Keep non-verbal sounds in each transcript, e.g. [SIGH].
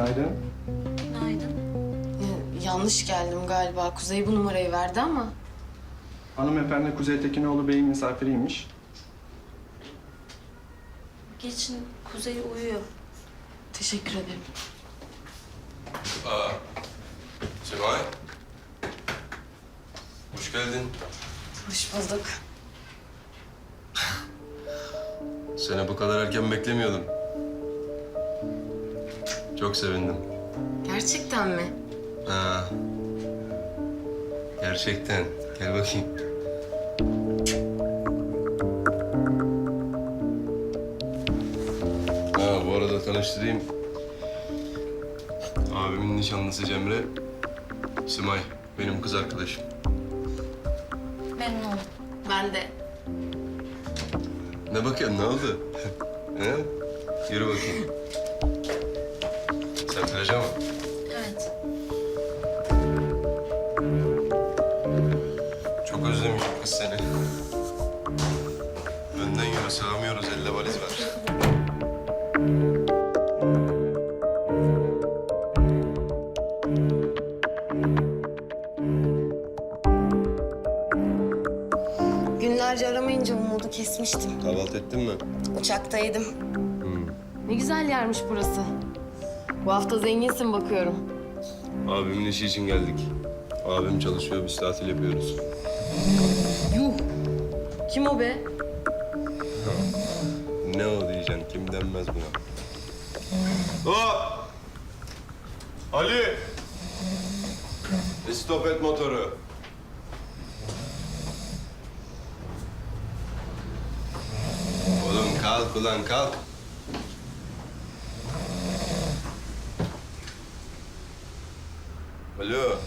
Günaydın. Günaydın. Ya, yanlış geldim galiba. Kuzey bu numarayı verdi ama. Hanımefendi Kuzey Tekinoğlu Bey'in misafiriymiş. Geçin. Kuzey uyuyor. Teşekkür ederim. Aa, Sebahay. Hoş geldin. Hoş bulduk. Seni bu kadar erken beklemiyordum. Çok sevindim. Gerçekten mi? Ha. Gerçekten. Gel bakayım. Ha bu arada tanıştırayım. Abimin nişanlısı Cemre. Simay, benim kız arkadaşım. Memnun oldum. Ben de. Ne bakıyorsun, ne oldu? [LAUGHS] He? Yürü bakayım. Plaja mı? Evet. Çok özlemişim kız seni. Önden yürü, sığamıyoruz. Elde valiz var. Günlerce aramayınca umudu kesmiştim. Kahvaltı ettin mi? Uçaktaydım. Ne güzel yermiş burası. Bu hafta zenginsin bakıyorum. Abimin işi için geldik. Abim çalışıyor, biz tatil yapıyoruz. Yuh! Kim o be? Ne o diyeceksin, kim denmez buna. Hop! Ali! Stop et motoru. Oğlum kalk ulan kalk. Alo.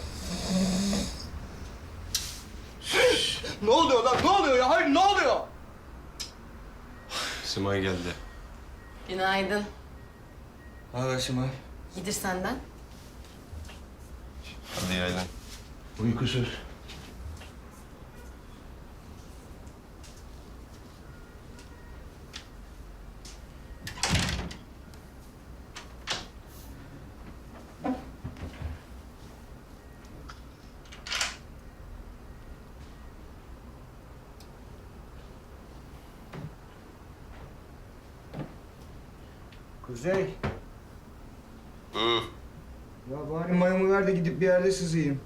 Ne oluyor lan? Ne oluyor ya? Hayır ne oluyor? Simay geldi. Günaydın. Ne haber Simay? Gidir senden. Hadi yaylan. Uykusuz. Kuzey. Hı. Ya bari mayamı ver de gidip bir yerde sızayım.